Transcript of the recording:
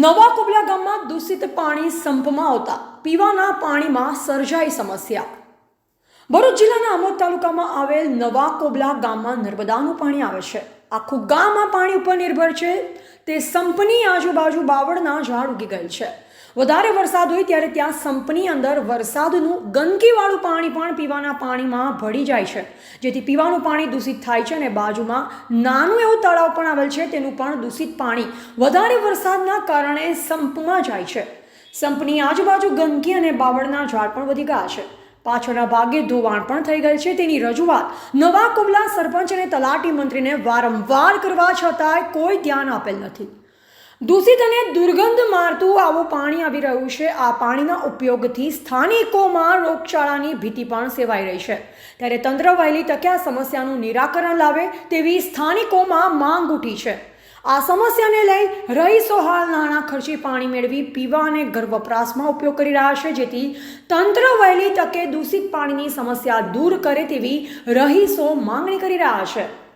નવા કોબલા ગામમાં દૂષિત પાણી સંપમાં આવતા પીવાના પાણીમાં સર્જાઈ સમસ્યા. ભરૂચ જિલ્લાના આમોદ તાલુકામાં આવેલ નવા કોબલા ગામમાં નર્મદાનું પાણી આવે છે. આખું ગામ આ પાણી ઉપર નિર્ભર છે. તે સંપની આજુબાજુ બાવળના ઝાડ ઉગી ગયેલ છે. વધારે વરસાદ હોય ત્યારે ત્યાં સંપની અંદર વરસાદનું ગંદકીવાળું પાણી પણ પીવાના પાણીમાં ભળી જાય છે. જેથી પીવાનું પાણી દૂષિત થાય છે અને બાજુમાં નાનું એવું તળાવ પણ આવેલ છે. તેનું પણ દૂષિત પાણી વધારે વરસાદના કારણે સંપમાં જાય છે. સંપની આજુબાજુ ગંદકી અને બાવળના ઝાડ પણ વધી ગયા છે. પાછળના ભાગે ધોવાણ પણ થઈ ગયેલ છે. તેની રજૂઆત નવા કોબલા સરપંચ અને તલાટી મંત્રીને વારંવાર કરવા છતાંય કોઈ ધ્યાન આપેલ નથી. દૂષિત અને દુર્ગંધ મારતું આવું પાણી આવી રહ્યું છે. આ પાણીના ઉપયોગથી સ્થાનિકોમાં રોગચાળાની ભીતિ પણ સેવાઈ રહી છે. ત્યારે તંત્ર વહેલી તકે આ સમસ્યાનું નિરાકરણ લાવે તેવી સ્થાનિકોમાં માંગ ઉઠી છે. આ સમસ્યાને લઈ રહીશો હાલ નાણાં ખર્ચી પાણી મેળવી પીવા અને ઘર વપરાશમાં ઉપયોગ કરી રહ્યા છે, જેથી તંત્ર વહેલી તકે દૂષિત પાણીની સમસ્યા દૂર કરે તેવી રહીશો માંગણી કરી રહ્યા છે.